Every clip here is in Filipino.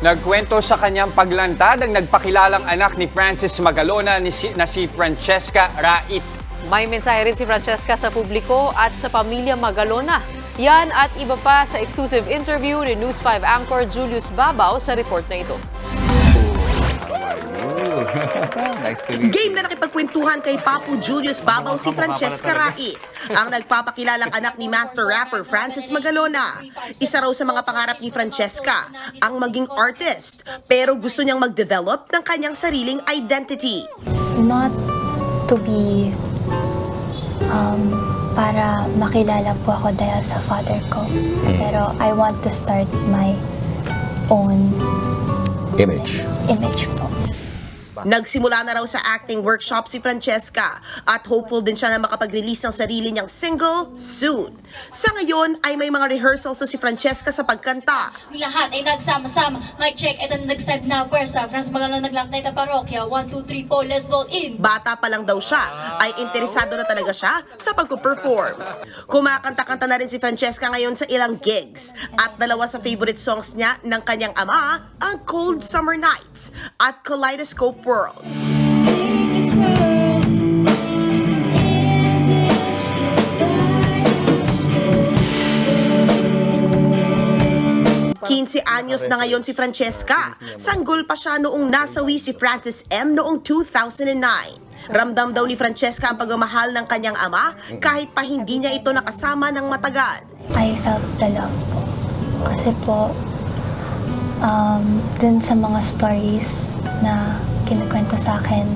Nagkwento sa kanyang paglantad ang nagpakilalang anak ni Francis Magalona ni si, na si Francesca Rait. May mensahe rin si Francesca sa publiko at sa pamilya Magalona. Yan at iba pa sa exclusive interview ni News 5 anchor Julius Babaw sa report na ito. nice to meet you. Game na nakipagkwentuhan kay Papu Julius Babaw si Francesca Rait, ang nagpapakilalang anak ni master rapper Francis Magalona. Isa raw sa mga pangarap ni Francesca ang maging artist, pero gusto niyang mag-develop ng kanyang sariling identity. not to be um, para makilala po ako dahil sa father ko. Pero I want to start my own Image. image po. Nagsimula na raw sa acting workshop si Francesca at hopeful din siya na makapag-release ng sarili niyang single soon. Sa ngayon ay may mga rehearsals na si Francesca sa pagkanta lahat ay nagsama-sama. Mic check, ito na nag-step na pwersa. Franz Magalong naglaknay ta parokya. 1, 2, 3, 4, let's roll in. Bata pa lang daw siya, ay interesado na talaga siya sa pagpo-perform. Kumakanta-kanta na rin si Francesca ngayon sa ilang gigs at dalawa sa favorite songs niya ng kanyang ama, ang Cold Summer Nights at Kaleidoscope World. 15 anyos na ngayon si Francesca. Sanggol pa siya noong nasawi si Francis M. noong 2009. Ramdam daw ni Francesca ang pagmamahal ng kanyang ama kahit pa hindi niya ito nakasama ng matagal. I felt the love po. Kasi po, um, dun sa mga stories na kinukwento sa akin,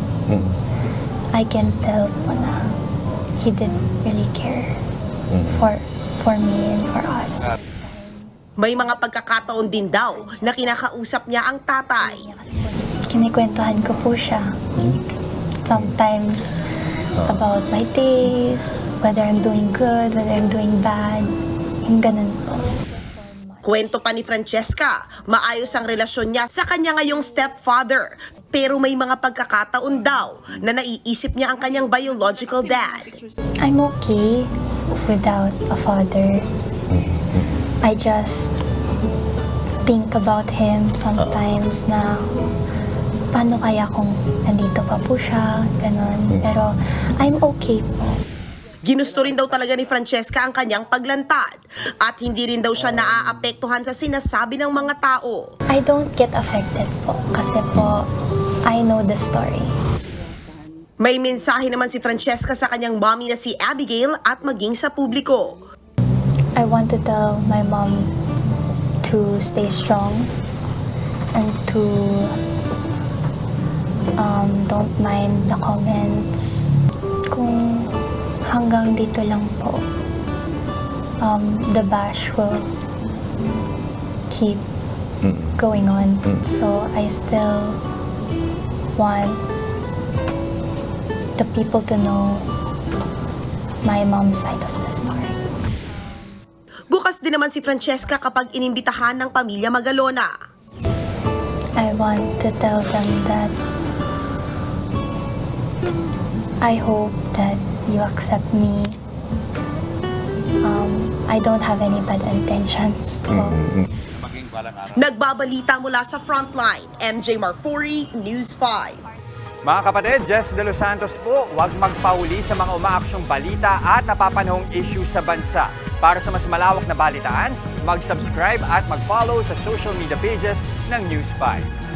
I can tell po na he did really care for for me and for us. May mga pagkakataon din daw na kinakausap niya ang tatay. Kinikwentuhan ko po siya. Sometimes about my days, whether I'm doing good, whether I'm doing bad. Yung ganun po. Kwento pa ni Francesca, maayos ang relasyon niya sa kanya ngayong stepfather. Pero may mga pagkakataon daw na naiisip niya ang kanyang biological dad. I'm okay without a father. I just think about him sometimes na paano kaya kung nandito pa po siya, ganun. Pero I'm okay po. Ginusto rin daw talaga ni Francesca ang kanyang paglantad at hindi rin daw siya naaapektuhan sa sinasabi ng mga tao. I don't get affected po kasi po I know the story. May mensahe naman si Francesca sa kanyang mommy na si Abigail at maging sa publiko. I want to tell my mom to stay strong and to um, don't mind the comments. Kung hanggang dito lang po, um, the bash will keep going on. So I still want the people to know my mom's side of the story. Bukas din naman si Francesca kapag inimbitahan ng pamilya Magalona. I want to tell them that I hope that you accept me. Um, I don't have any bad intentions po. Nagbabalita mula sa Frontline, MJ Marfori, News 5. Mga kapatid, Jess De Los Santos po, huwag magpauli sa mga umaaksyong balita at napapanahong issue sa bansa. Para sa mas malawak na balitaan, mag-subscribe at mag-follow sa social media pages ng News 5.